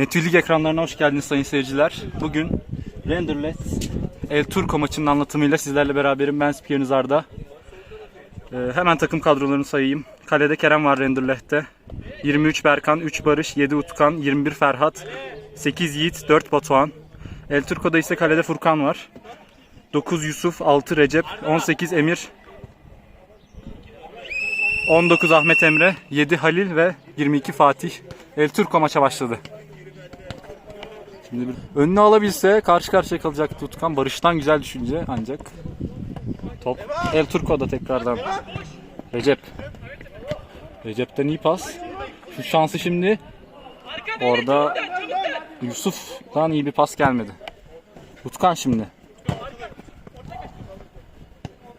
Metülig ekranlarına hoş geldiniz sayın seyirciler. Bugün Renderlet El Turco maçının anlatımıyla sizlerle beraberim. Ben spikeriniz Arda. Ee, hemen takım kadrolarını sayayım. Kalede Kerem var Renderlet'te. 23 Berkan, 3 Barış, 7 Utkan, 21 Ferhat, 8 Yiğit, 4 Batuhan. El Turco'da ise kalede Furkan var. 9 Yusuf, 6 Recep, 18 Emir, 19 Ahmet Emre, 7 Halil ve 22 Fatih. El Turco maça başladı. Şimdi bir önüne alabilse karşı karşıya kalacak Tutkan. Barış'tan güzel düşünce ancak. Top El Turco'da tekrardan. Recep. Recep'ten iyi pas. Şu şansı şimdi orada Yusuf'tan iyi bir pas gelmedi. Utkan şimdi.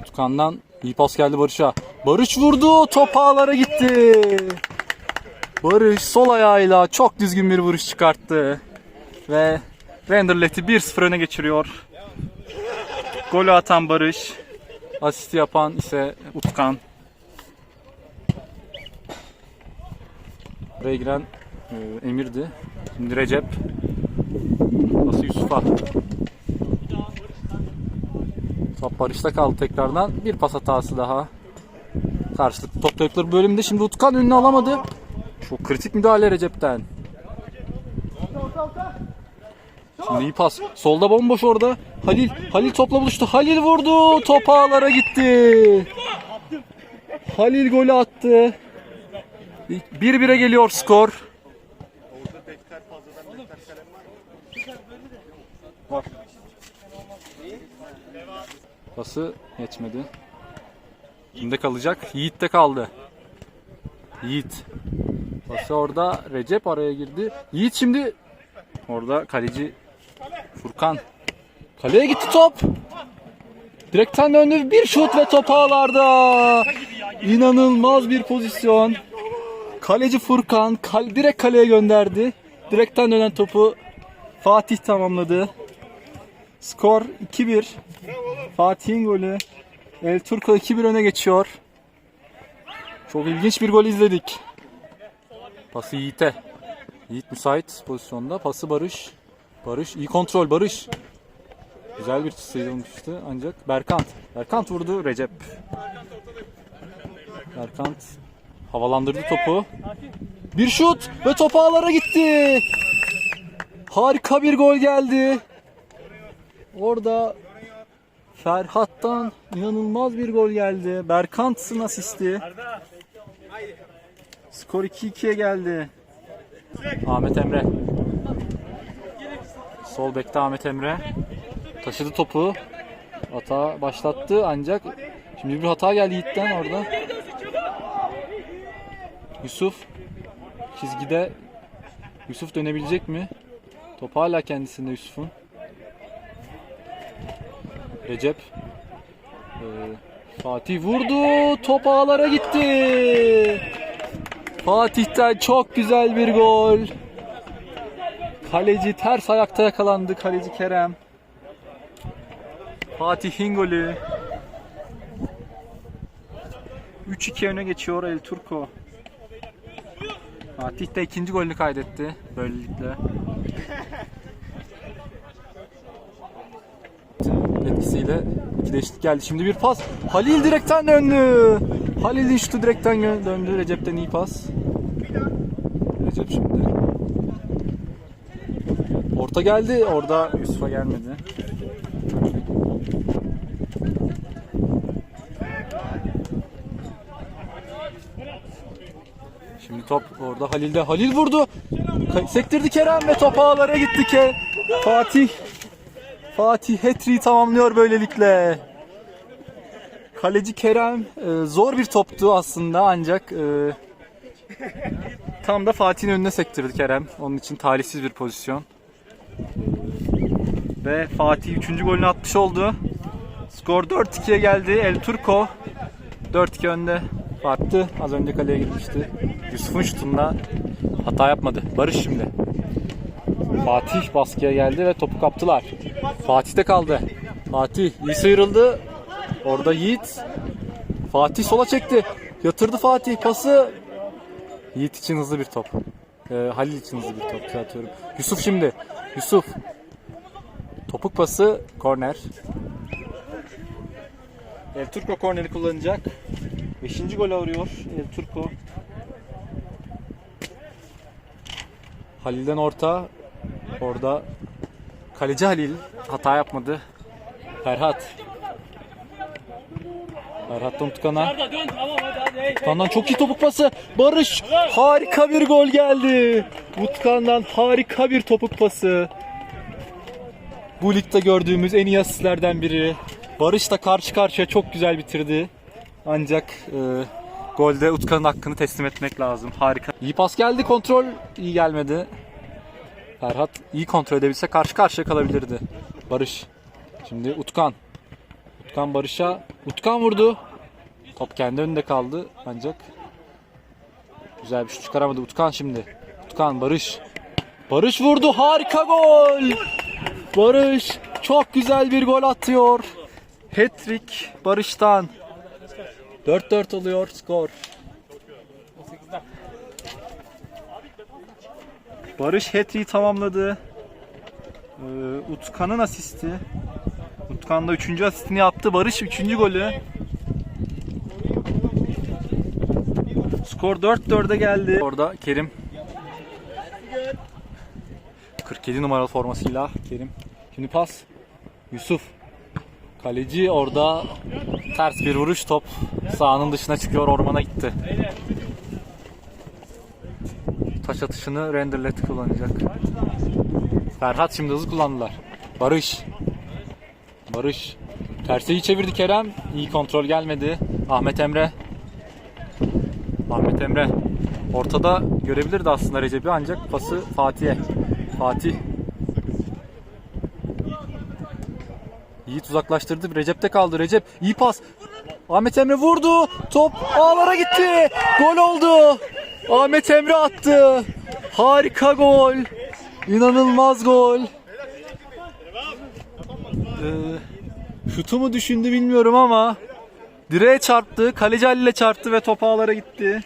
Utkan'dan iyi pas geldi Barış'a. Barış vurdu. Top ağlara gitti. Barış sol ayağıyla çok düzgün bir vuruş çıkarttı. Ve Renderlet'i 1-0 öne geçiriyor. Golü atan Barış. Asisti yapan ise Utkan. Buraya giren e, Emir'di. Şimdi Recep. Nasıl Yusuf'a. Top Barış'ta kaldı tekrardan. Bir pas hatası daha. Karşılıklı topladıkları bölümde şimdi Utkan önüne alamadı. Çok kritik müdahale Recep'ten. Şimdi iyi pas. Solda bomboş orada. Halil. Halil topla buluştu. Halil vurdu. Top ağlara gitti. Halil golü attı. 1-1'e geliyor skor. Var. Pası geçmedi. Kimde kalacak? Yiğit'te kaldı. Yiğit. Pası orada Recep araya girdi. Yiğit şimdi orada kaleci Furkan. Kaleye gitti top. Direkten döndü bir şut ve top ağlarda. İnanılmaz bir pozisyon. Kaleci Furkan kal direkt kaleye gönderdi. Direkten dönen topu Fatih tamamladı. Skor 2-1. Fatih'in golü. El Turco 2-1 öne geçiyor. Çok ilginç bir gol izledik. Pası Yiğit'e. Yiğit müsait pozisyonda. Pası Barış. Barış iyi kontrol Barış. Güzel bir sıyrılmıştı ancak Berkant. Berkant vurdu Recep. Berkant havalandırdı topu. Bir şut ve top ağlara gitti. Harika bir gol geldi. Orada Ferhat'tan inanılmaz bir gol geldi. Berkant'ın asisti. Skor 2-2'ye geldi. Ahmet Emre. Sol bekte Ahmet Emre. Taşıdı topu. Hata başlattı ancak şimdi bir hata geldi Yiğit'ten orada. Yusuf çizgide Yusuf dönebilecek mi? Top hala kendisinde Yusuf'un. Recep Ee, Fatih vurdu. Top ağlara gitti. Fatih'ten çok güzel bir gol. Kaleci ters ayakta yakalandı kaleci Kerem. Fatih'in golü. 3-2 öne geçiyor El Turco. Fatih de ikinci golünü kaydetti böylelikle. Etkisiyle iki değişiklik geldi. Şimdi bir pas. Halil direkten döndü. Halil'in şutu direkten döndü. Recep'ten iyi pas. Recep şimdi. Orta geldi. Orada Yusuf'a gelmedi. Şimdi top orada Halil'de. Halil vurdu. Sektirdi Kerem ve top ağlara gitti ki. Fatih. Fatih hat tamamlıyor böylelikle. Kaleci Kerem e, zor bir toptu aslında ancak e, tam da Fatih'in önüne sektirdi Kerem. Onun için talihsiz bir pozisyon. Ve Fatih 3. golünü atmış oldu. Skor 4-2'ye geldi. El Turco 4-2 önde. Baktı. Az önce kaleye girmişti. Yusuf'un şutunda hata yapmadı. Barış şimdi. Fatih baskıya geldi ve topu kaptılar. Fatih'te kaldı. Fatih iyi sıyrıldı. Orada Yiğit. Fatih sola çekti. Yatırdı Fatih pası. Yiğit için hızlı bir top. Ee, Halil için hızlı bir top atıyorum. Yusuf şimdi. Yusuf. Topuk pası korner. El Turco korneri kullanacak. Beşinci gol arıyor El Turco. Halil'den orta. Orada kaleci Halil hata yapmadı. Ferhat. Ferhat'tan hey. Utkan'dan çok iyi topuk pası. Barış harika bir gol geldi. Utkan'dan harika bir topuk pası. Bu ligde gördüğümüz en iyi asistlerden biri. Barış da karşı karşıya çok güzel bitirdi. Ancak e, golde Utkan'ın hakkını teslim etmek lazım. Harika. İyi pas geldi. Kontrol iyi gelmedi. Ferhat iyi kontrol edebilse karşı karşıya kalabilirdi. Barış. Şimdi Utkan. Utkan Barış'a. Utkan vurdu. Top kendi önünde kaldı ancak güzel bir şut çıkaramadı Utkan şimdi. Utkan Barış. Barış vurdu harika gol. Barış çok güzel bir gol atıyor. Hat-trick Barış'tan. 4-4 oluyor skor. Barış hat-trick'i tamamladı. Ee, Utkan'ın asisti. Utkan da 3. asistini yaptı. Barış 3. golü. Skor 4-4'e geldi. Orada Kerim 47 numaralı formasıyla Kerim. Şimdi pas. Yusuf. Kaleci orada ters bir vuruş top sahanın dışına çıkıyor ormana gitti. Taş atışını renderlet kullanacak. Ferhat şimdi hızlı kullandılar. Barış. Barış. Terseyi çevirdi Kerem. İyi kontrol gelmedi. Ahmet Emre. Ahmet Emre ortada görebilirdi aslında Recep'i ancak pası Fatih'e. Fatih Yiğit uzaklaştırdı. Recep'te kaldı. Recep iyi pas. Ahmet Emre vurdu. Top ağlara gitti. Gol oldu. Ahmet Emre attı. Harika gol. İnanılmaz gol. Ee, şutu mu düşündü bilmiyorum ama Direğe çarptı, kaleci Halil'e çarptı ve top ağlara gitti.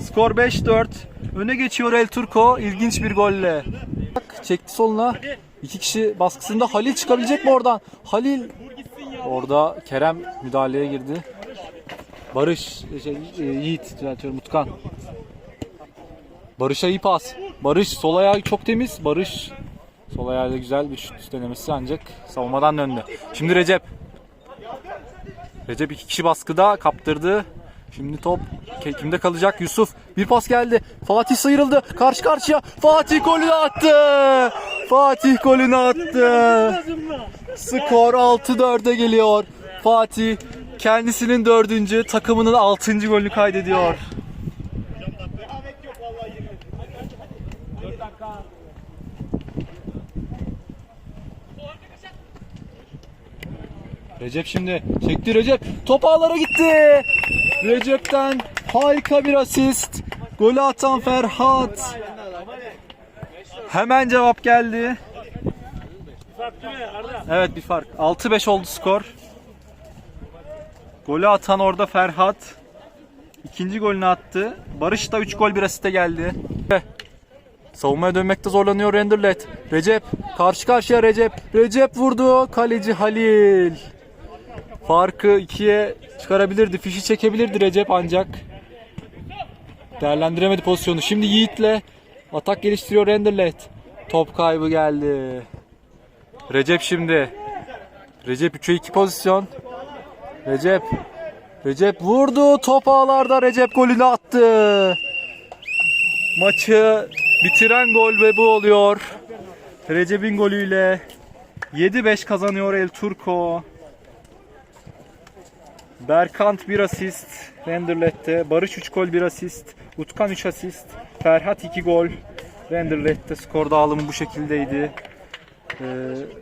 Skor 5-4. Öne geçiyor El Turco ilginç bir golle. Çekti soluna. İki kişi baskısında Halil çıkabilecek mi oradan? Halil orada Kerem müdahaleye girdi. Barış, şey, e, Yiğit düzeltiyorum Utkan. Barış'a iyi pas. Barış sol ayağı çok temiz. Barış sol ayağıyla güzel bir şut denemesi ancak savunmadan döndü. Şimdi Recep. Recep iki kişi baskıda kaptırdı. Şimdi top kimde kalacak? Yusuf. Bir pas geldi. Fatih sıyrıldı. Karşı karşıya. Fatih golünü attı. Fatih golünü attı. Skor 6-4'e geliyor. Fatih kendisinin dördüncü, takımının altıncı golünü kaydediyor. Recep şimdi çekti Recep. Top ağlara gitti. Recep'ten harika bir asist. Golü atan Ferhat. Hemen cevap geldi. Evet bir fark. 6-5 oldu skor. Golü atan orada Ferhat. İkinci golünü attı. Barış da 3 gol bir asiste geldi. Savunmaya dönmekte zorlanıyor Renderlet. Recep karşı karşıya Recep. Recep vurdu. Kaleci Halil. Farkı ikiye çıkarabilirdi. Fişi çekebilirdi Recep ancak. Değerlendiremedi pozisyonu. Şimdi Yiğit'le atak geliştiriyor Renderlet. Top kaybı geldi. Recep şimdi. Recep 3'e 2 pozisyon. Recep. Recep vurdu. Top ağlarda Recep golünü attı. Maçı bitiren gol ve bu oluyor. Recep'in golüyle 7-5 kazanıyor El Turco. Berkant 1 asist Renderlet'te. Barış 3 gol 1 asist. Utkan 3 asist. Ferhat 2 gol. Renderlet'te skor dağılımı bu şekildeydi. Ee,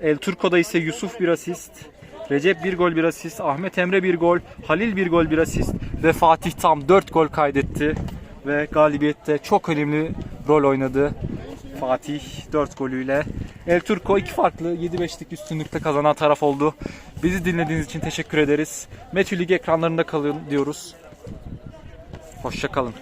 El Turco'da ise Yusuf 1 asist. Recep 1 gol 1 asist. Ahmet Emre 1 gol. Halil 1 gol 1 asist. Ve Fatih tam 4 gol kaydetti. Ve galibiyette çok önemli rol oynadı. Fatih 4 golüyle. El Turco iki farklı 7-5'lik üstünlükte kazanan taraf oldu. Bizi dinlediğiniz için teşekkür ederiz. Metro Lig ekranlarında kalın diyoruz. Hoşçakalın.